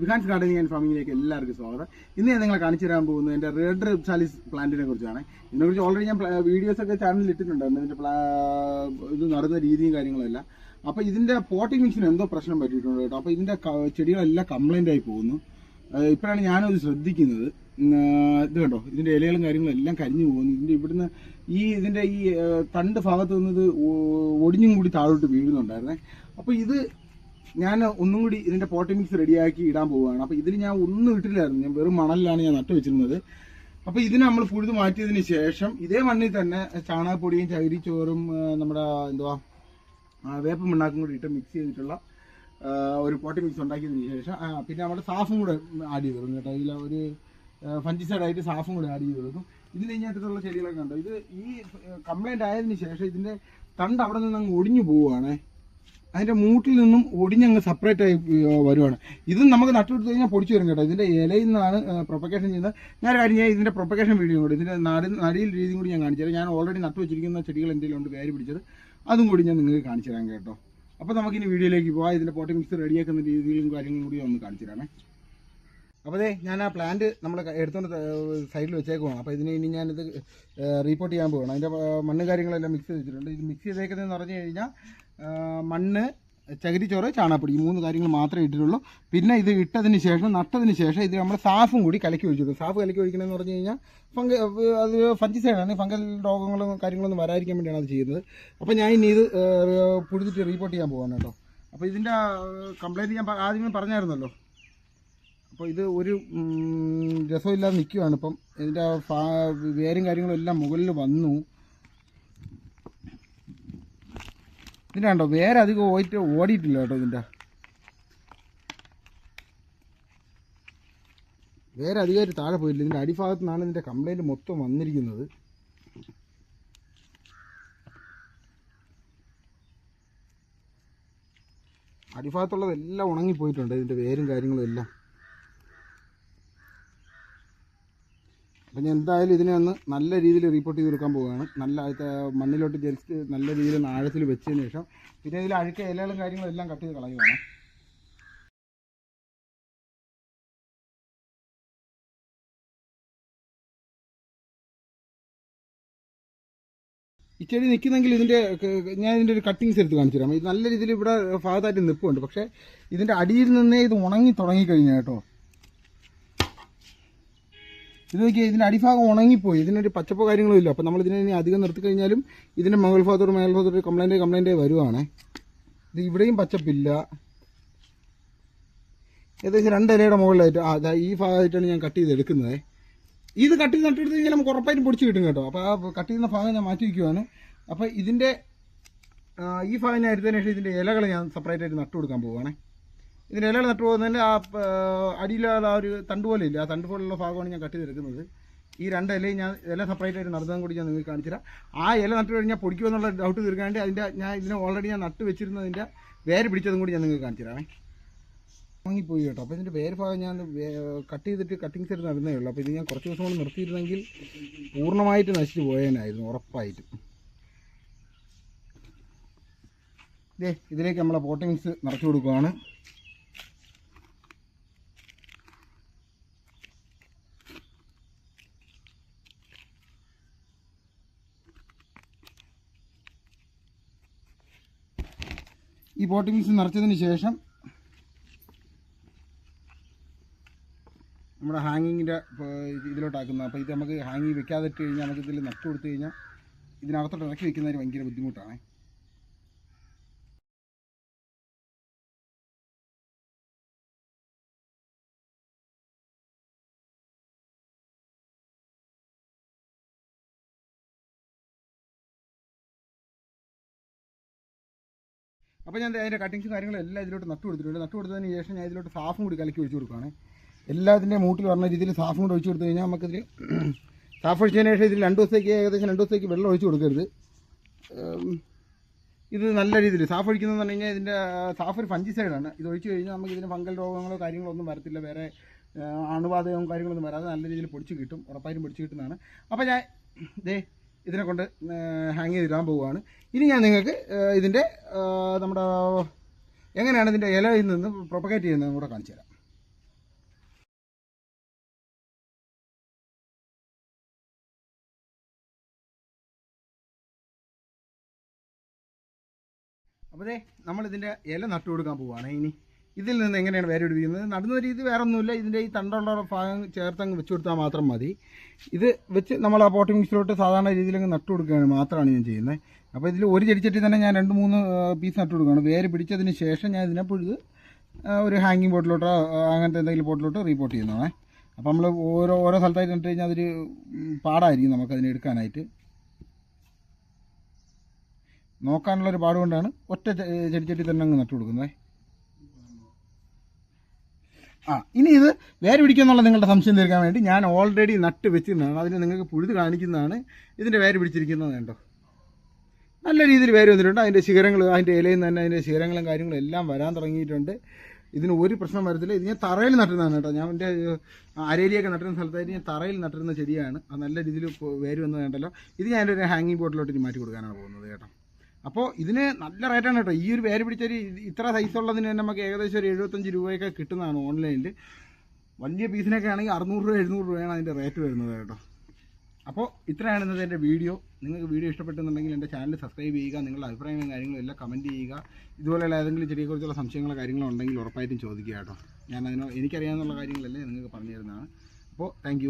വിഹാൻസ് gardening and ഫാമിങ്ങിലേക്ക് എല്ലാവർക്കും സ്വാഗതം. ഇന്ന് ഞാൻ നിങ്ങളെ കാണിച്ചു തരാൻ പോകുന്നത് എന്റെ റെഡ് റിപ്സാലിസ് പ്ലാന്റിനെ കുറിച്ചാണ്. ഇതിനെക്കുറിച്ച് ഓൾറെഡി ഞാൻ വീഡിയോസ് ഒക്കെ ചാനലിൽ ഇട്ടിട്ടുണ്ടായിരുന്നു ഇതിന്റെ ഇത് നടന്ന രീതിയും കാര്യങ്ങളെല്ലാം. അപ്പോൾ ഇതിന്റെ പോട്ടിംഗ് മിക്സിന് എന്തോ പ്രശ്നം പറ്റിയിട്ടുണ്ട് കേട്ടോ. അപ്പോൾ ഇതിന്റെ ചെടികളെല്ലാം കംപ്ലൈന്റ് ആയി പോകുന്നു. ഇപ്പോഴാണ് ഞാനത് ശ്രദ്ധിക്കുന്നത്. ഇത് കണ്ടോ? ഇതിന്റെ ഇലകളും കാര്യങ്ങളും എല്ലാം കരിഞ്ഞു പോകുന്നു. ഇതിന്റെ ഇവിടുന്ന് ഈ ഇതിന്റെ ഈ തണ്ട് ഭാഗത്ത് നിന്ന് ഇത് ഒടിഞ്ഞും കൂടി താഴോട്ട് വീഴുന്നുണ്ടായിരുന്നേ. അപ്പോൾ ഇത് ഞാൻ ഒന്നും കൂടി ഇതിന്റെ പോട്ടി മിക്സ് റെഡിയാക്കി ഇടാൻ പോവുകയാണ്. അപ്പോൾ ഇതിൽ ഞാൻ ഒന്നും ഇട്ടില്ലായിരുന്നു. ഞാൻ വെറും മണലിലാണ് ഞാൻ നട്ടു വെച്ചിരുന്നത്. അപ്പോൾ ഇതിനെ നമ്മൾ പുഴുത് മാറ്റിയതിന് ശേഷം ഇതേ മണ്ണിൽ തന്നെ ചാണകപ്പൊടിയും ചകിരിച്ചോറും നമ്മുടെ എന്തുവാ വേപ്പ് മണ്ണാക്കും കൂടി ഇട്ട് മിക്സ് ചെയ്തിട്ടുള്ള ഒരു പോട്ടി മിക്സ് ഉണ്ടാക്കിയതിന് ശേഷം പിന്നെ നമ്മുടെ സാഫും കൂടെ ആഡ് ചെയ്ത് കൊടുക്കും കേട്ടോ. ഇതിൽ ഒരു ഫഞ്ചിസൈഡ് ആയിട്ട് സാഫും കൂടെ ആഡ് ചെയ്ത് കൊടുക്കും. ഇതിന് കഴിഞ്ഞിട്ടുള്ള ചെടികളൊക്കെ ഉണ്ടോ ഇത് ഈ കംപ്ലൈന്റ് ആയതിനു ശേഷം ഇതിന്റെ തണ്ട് അവിടെ നിന്ന് അങ്ങ് ഒടിഞ്ഞു പോവുകയാണ്. അതിന്റെ മൂട്ടിൽ നിന്നും ഒടിഞ്ഞങ്ങ് സെപ്പറേറ്റ് ആയി വരുവാണ്. ഇത് നമുക്ക് നട്ടുകൊടുത്തു കഴിഞ്ഞാൽ പൊടിച്ചു വരും കേട്ടോ. ഇതിന്റെ ഇലയിൽ നിന്നാണ് പ്രൊപ്പക്കേഷൻ ചെയ്യുന്നത്. ഞാൻ കാര്യം ഞാൻ ഇതിന്റെ പ്രൊപ്പക്കേഷൻ വീഡിയോ കൂടി ഇതിന്റെ നടി നടിയിൽ രീതിയും കൂടി ഞാൻ കാണിച്ചു തരാം. ഞാൻ ഓൾറെഡി നട്ടു വെച്ചിരിക്കുന്ന ചെടികൾ എന്തെങ്കിലും ഉണ്ട് വേര് പിടിച്ചത്. അതും കൂടി ഞാൻ നിങ്ങൾക്ക് കാണിച്ചു തരാം കേട്ടോ. അപ്പോൾ നമുക്കിനി വീഡിയോയിലേക്ക് പോകാം ഇതിന്റെ പോട്ടി മിക്സ് റെഡിയാക്കുന്ന രീതിയിലും കാര്യങ്ങളും കൂടി ഒന്ന് കാണിച്ചു തരാമേ. അപ്പോൾ അതെ ഞാൻ ആ പ്ലാന്റ് നമ്മൾ എടുത്തുകൊണ്ട് സൈഡിൽ വെച്ചേക്കുവാണ്. അപ്പോൾ ഇതിന് ഇനി ഞാനിത് റീപ്പോർട്ട് ചെയ്യാൻ പോവുകയാണ് അതിന്റെ മണ്ണ് കാര്യങ്ങളെല്ലാം മിക്സ് ചെയ്തിട്ടുണ്ട്. ഇത് മിക്സ് ചെയ്തേക്കുന്നതെന്ന് പറഞ്ഞു കഴിഞ്ഞാൽ മണ്ണ് ചകിരിച്ചോറ് ചാണകപ്പൊടി. ഈ മൂന്ന് കാര്യങ്ങൾ മാത്രമേ ഇട്ടിട്ടുള്ളൂ. പിന്നെ ഇത് ഇട്ടതിന് ശേഷം നട്ടതിന് ശേഷം ഇത് നമ്മൾ സാഫും കൂടി കലക്കി ഒഴിച്ചിട്ടുണ്ട് സാഫ് കലക്കി ഒഴിക്കണമെന്ന് പറഞ്ഞു കഴിഞ്ഞാൽ ഫംഗ അത് ഫഞ്ചിസൈഡാണ് ഫംഗൽ രോഗങ്ങളും കാര്യങ്ങളൊന്നും വരാതിരിക്കാൻ വേണ്ടിയാണ് അത് ചെയ്യുന്നത്. അപ്പോൾ ഞാൻ ഇനി ഇത് പുഴുതിട്ട് റീപ്പോർട്ട് ചെയ്യാൻ പോകാൻ കേട്ടോ. അപ്പോൾ ഇതിന്റെ കംപ്ലൈന്റ് ഞാൻ ആദ്യം ആദ്യമേ പറഞ്ഞായിരുന്നല്ലോ. അപ്പോൾ ഇത് ഒരു രസമില്ലാതെ നിൽക്കുകയാണ് ഇപ്പം ഇതിന്റെ വേരും കാര്യങ്ങളും എല്ലാം മുകളിൽ വന്നു. ഇതിന്റെ കണ്ടോ വേറെ അധികം ഓയിട്ട് ഓടിയിട്ടില്ല കേട്ടോ ഇതിന്റെ വേറെ അധികമായിട്ട് താഴെ പോയില്ല ഇതിന്റെ അടിഭാഗത്തു നിന്നാണ് ഇതിന്റെ കംപ്ലൈന്റ് മൊത്തം വന്നിരിക്കുന്നത്. അടിഭാഗത്തുള്ളതെല്ലാം ഉണങ്ങിപ്പോയിട്ടുണ്ട്. ഇതിന്റെ വേരും കാര്യങ്ങളും എല്ലാം. അപ്പം ഞാൻ എന്തായാലും ഇതിനെ ഒന്ന് നല്ല രീതിയിൽ റിപ്പോർട്ട് ചെയ്ത് കൊടുക്കാൻ പോവുകയാണ്. നല്ല മണ്ണിലോട്ട് ജലിച്ച് നല്ല രീതിയിൽ ആഴത്തിൽ വെച്ചതിന് ശേഷം പിന്നെ ഇതിൽ അഴുക്ക ഇലകളും കാര്യങ്ങളും എല്ലാം കട്ട് ചെയ്ത് കളയുകയാണ് ഈ ചെടി നിൽക്കുന്നെങ്കിൽ ഇതിന്റെ ഞാൻ ഇതിന്റെ ഒരു കട്ടിങ്സ് എടുത്ത് കാണിച്ചു തരാം. ഇത് നല്ല രീതിയിൽ ഇവിടെ ഭാഗത്തായിട്ട് നിൽപ്പുണ്ട് പക്ഷേ ഇതിന്റെ അടിയിൽ നിന്നേ ഇത് ഉണങ്ങി തുടങ്ങിക്കഴിഞ്ഞു കേട്ടോ. ഇത് നോക്കിയാൽ ഇതിന്റെ അടിഭാഗം ഉണങ്ങിപ്പോയി. ഇതിനൊരു പച്ചപ്പ് കാര്യങ്ങളും ഇല്ല. അപ്പോൾ നമ്മൾ ഇതിനെ ഇനി അധികം നിർത്തി കഴിഞ്ഞാലും ഇതിന്റെ മകൾ ഭാഗത്തോട് മേൽ ഭാഗത്തോട് കംപ്ലൈന്റ് കംപ്ലൈന്റ് വരുവാണേ. ഇത് ഇവിടെയും പച്ചപ്പില്ല. ഏകദേശം രണ്ട് ഇലയുടെ മുകളിലായിട്ട് ആ ഈ ഭാഗമായിട്ടാണ് ഞാൻ കട്ട് ചെയ്ത് എടുക്കുന്നത് ഇത് കട്ട് ചെയ്ത് നട്ടെടുത്ത് കഴിഞ്ഞാൽ നമുക്ക് ഉറപ്പായിട്ടും പൊടിച്ച് കിട്ടും കേട്ടോ. അപ്പോൾ ആ കട്ട് ചെയ്യുന്ന ഭാഗം ഞാൻ മാറ്റി വയ്ക്കുവാണ് അപ്പോൾ ഇതിന്റെ ഈ ഭാഗം ഞാൻ എടുത്തതിന് ശേഷം ഇതിന്റെ ഇലകൾ ഞാൻ സെപ്പറേറ്റ് ആയിട്ട് നട്ടു കൊടുക്കാൻ പോവുകയാണേ ഇതിന്റെ ഇലകൾ നട്ടു പോകുന്നതിന്റെ ആ അടിയിലുള്ള ആ ഒരു തണ്ട് പോലെ ഇല്ല? ആ തണ്ട് പോലുള്ള ഭാഗമാണ് ഞാൻ കട്ട് ചെയ്തെടുക്കുന്നത്. ഈ രണ്ട് ഇലയും ഞാൻ ഇല സെപ്പറേറ്റ് ആയിട്ട് നടുന്നതും കൂടി ഞാൻ നിങ്ങൾക്ക് കാണിച്ചു തരാം ആ ഇല നട്ട് കഴിഞ്ഞാൽ പൊടിക്കുമെന്നുള്ള ഡൗട്ട് തീർക്കാണ്ട് അതിന്റെ ഞാൻ ഇതിനെ ഓൾറെഡി ഞാൻ നട്ട് വെച്ചിരുന്നതിന്റെ വേര് പിടിച്ചതും കൂടി ഞാൻ നിങ്ങൾക്ക് കാണിച്ചു തരാമേ വാങ്ങിപ്പോയി കേട്ടോ. അപ്പോൾ ഇതിന്റെ വേര് ഭാഗം ഞാൻ കട്ട് ചെയ്തിട്ട് കട്ടിങ്സ് എടുത്ത് നടന്നേ ഉള്ളൂ. അപ്പോൾ ഇത് ഞാൻ കുറച്ച് ദിവസം കൊണ്ട് നിർത്തിയിരുന്നെങ്കിൽ പൂർണമായിട്ട് നശിച്ചു പോയേനായിരുന്നു ഉറപ്പായിട്ടും. ഇതേ ഇതിലേക്ക് നമ്മളെ പോട്ടിങ്സ് നിറച്ചു കൊടുക്കുകയാണ് ഈ ബോട്ടിങ്സ് നിറച്ചതിന് ശേഷം നമ്മുടെ ഹാങ്ങിങ്ങിന്റെ ഇതിലോട്ടാക്കുന്നത് അപ്പോൾ ഇത് നമുക്ക് ഹാങ്ങിങ് വെക്കാതെ ഇട്ട് കഴിഞ്ഞാൽ നമുക്ക് ഇതിൽ നട്ടു കൊടുത്തു കഴിഞ്ഞാൽ ഇതിനകത്തോട്ട് ഇറക്കി വെക്കുന്നതിന് ഭയങ്കര ബുദ്ധിമുട്ടാണ്. അപ്പോൾ ഞാൻ അതിന്റെ കട്ടിങ്സും കാര്യങ്ങളും എല്ലാം ഇതിലോട്ട് നട്ടു കൊടുത്തിട്ടുണ്ട്. നട്ടു കൊടുത്തതിന് ശേഷം ഞാൻ ഇതിലോട്ട് സാഫും കൂടി കലക്കി ഒഴിച്ചു കൊടുക്കുകയാണ്. എല്ലാത്തിന്റെ മൂട്ടിൽ പറഞ്ഞ രീതിയിൽ സാഫും കൂടി ഒഴിച്ചു കൊടുത്തു കഴിഞ്ഞാൽ നമുക്കിതിൽ സാഫ് ഒഴിച്ചതിന് ശേഷം ഇതിൽ രണ്ട് ദിവസത്തേക്ക് ഏകദേശം രണ്ട് ദിവസത്തേക്ക് വെള്ളം ഒഴിച്ചു കൊടുക്കരുത്. ഇത് നല്ല രീതിയിൽ സാഫ് ഒഴിക്കുന്നതെന്ന് പറഞ്ഞു കഴിഞ്ഞാൽ ഇതിന്റെ സാഫ് ഒരു ഫഞ്ചി ഫഞ്ചിസൈഡാണ് ഇത് ഒഴിച്ചു കഴിഞ്ഞാൽ നമുക്ക് ഇതിന് ഫംഗൽ രോഗങ്ങളോ കാര്യങ്ങളോ ഒന്നും വരത്തില്ല. വേറെ അണുബാധകവും കാര്യങ്ങളൊന്നും വരാതെ നല്ല രീതിയിൽ പൊടിച്ച് കിട്ടും. ഉറപ്പായിട്ടും പൊടിച്ച് കിട്ടുന്നതാണ്. അപ്പോൾ ഞാൻ ദേ ഇതിനെ കൊണ്ട് ഹാങ് ചെയ്ത് ഇടാൻ പോവുകയാണ്. ഇനി ഞാൻ നിങ്ങൾക്ക് ഇതിന്റെ നമ്മുടെ എങ്ങനെയാണ് ഇതിന്റെ ഇലയിൽ നിന്ന് പ്രൊപ്പഗേറ്റ് ചെയ്യുന്നത് കൂടെ കാണിച്ചു തരാം. അപ്പോഴേ നമ്മളിതിന്റെ ഇല നട്ടു കൊടുക്കാൻ പോവുകയാണ്. ഇനി ഇതിൽ നിന്ന് എങ്ങനെയാണ് വേര് പിടിപ്പിക്കുന്നത് നടുന്ന രീതി വേറെ ഒന്നുമില്ല ഇതിന്റെ ഈ തണ്ടുള്ള ഭാഗം ചേർത്തങ്ങ് വെച്ച് കൊടുത്താൽ മാത്രം മതി. ഇത് വെച്ച് നമ്മൾ ആ പോട്ടിംഗ് മിക്സിലോട്ട് സാധാരണ രീതിയിലങ്ങ് നട്ടു കൊടുക്കുകയാണ് മാത്രമാണ് ഞാൻ ചെയ്യുന്നത്. അപ്പോൾ ഇതിൽ ഒരു ചെടിച്ചട്ടി തന്നെ ഞാൻ രണ്ട് മൂന്ന് പീസ് നട്ടു കൊടുക്കുകയാണ്. വേര് പിടിച്ചതിന് ശേഷം ഞാൻ ഇതിനെ പുഴുത് ഒരു ഹാങ്ങിങ് ബോട്ടിലോട്ടോ അങ്ങനത്തെ എന്തെങ്കിലും ബോട്ടിലോട്ടോ റീപോർട്ട് ചെയ്യുന്നതാണേ. അപ്പോൾ നമ്മൾ ഓരോ ഓരോ സ്ഥലത്തായിട്ട് നട്ട് കഴിഞ്ഞാൽ അതൊരു പാടായിരിക്കും നമുക്കതിനെ എടുക്കാനായിട്ട്. നോക്കാനുള്ളൊരു പാടുകൊണ്ടാണ് ഒറ്റ ചെടിച്ചട്ടി തന്നെ അങ്ങ് നട്ടു കൊടുക്കുന്നത്. ആ ഇനി ഇത് വേര് പിടിക്കുമെന്നുള്ള നിങ്ങളുടെ സംശയം തീർക്കാൻ വേണ്ടി ഞാൻ ഓൾറെഡി നട്ട് വെച്ചിരുന്നതാണ്. അതിന് നിങ്ങൾക്ക് പുഴുത് കാണിക്കുന്നതാണ്. ഇതിന്റെ വേര് പിടിച്ചിരിക്കുന്നത് കേട്ടോ നല്ല രീതിയിൽ വേര് വന്നിട്ടുണ്ട്. അതിന്റെ ശിഖരങ്ങൾ അതിന്റെ ഇലയിൽ നിന്ന് തന്നെ അതിന്റെ ശിഖരങ്ങളും കാര്യങ്ങളും എല്ലാം വരാൻ തുടങ്ങിയിട്ടുണ്ട്. ഇതിന് ഒരു പ്രശ്നം വരത്തില്ല. ഇത് ഞാൻ തറയിൽ നട്ടിരുന്നതാണ് കേട്ടോ. ഞാൻ എന്റെ അരേലിയൊക്കെ നട്ടിരുന്ന സ്ഥലത്തായിട്ട് ഞാൻ തറയിൽ നട്ടിരുന്ന ചെടിയാണ്. അത് നല്ല രീതിയിൽ വേര് വന്നത് കണ്ടല്ലോ. ഇത് ഞാൻ എന്റെ ഒരു ഹാങ്ങിങ് ബോട്ടിലോട്ട് മാറ്റി കൊടുക്കാനാണ് പോകുന്നത് കേട്ടോ. അപ്പോൾ ഇതിന് നല്ല റേറ്റാണ് കേട്ടോ. ഈ ഒരു പേര് പിടിച്ചൊരു ഇത്ര സൈസ് ഉള്ളതിന് തന്നെ നമുക്ക് ഏകദേശം ഒരു എഴുപത്തഞ്ച് രൂപയൊക്കെ കിട്ടുന്നതാണ് ഓൺലൈനിൽ വലിയ പീസിനൊക്കെ ആണെങ്കിൽ അറുന്നൂറ് രൂപ എഴുന്നൂറ് രൂപയാണ് അതിന്റെ റേറ്റ് വരുന്നത് കേട്ടോ. അപ്പോൾ ഇത്രയാണ് ഇന്നത്തെ എന്റെ വീഡിയോ നിങ്ങൾക്ക് വീഡിയോ ഇഷ്ടപ്പെട്ടെന്നുണ്ടെങ്കിൽ എന്റെ ചാനൽ സബ്സ്ക്രൈബ് ചെയ്യുക നിങ്ങളുടെ അഭിപ്രായങ്ങളും കാര്യങ്ങളും എല്ലാം കമന്റ് ചെയ്യുക. ഇതുപോലെയുള്ള ഏതെങ്കിലും ചെടിയെക്കുറിച്ചുള്ള സംശയങ്ങളോ കാര്യങ്ങളോ ഉണ്ടെങ്കിൽ ഉറപ്പായിട്ടും ചോദിക്കുക കേട്ടോ. ഞാൻ അതിനോ എനിക്കറിയാവുന്ന കാര്യങ്ങളല്ലേ നിങ്ങൾക്ക് പറഞ്ഞു തരുന്നതാണ് അപ്പോൾ താങ്ക്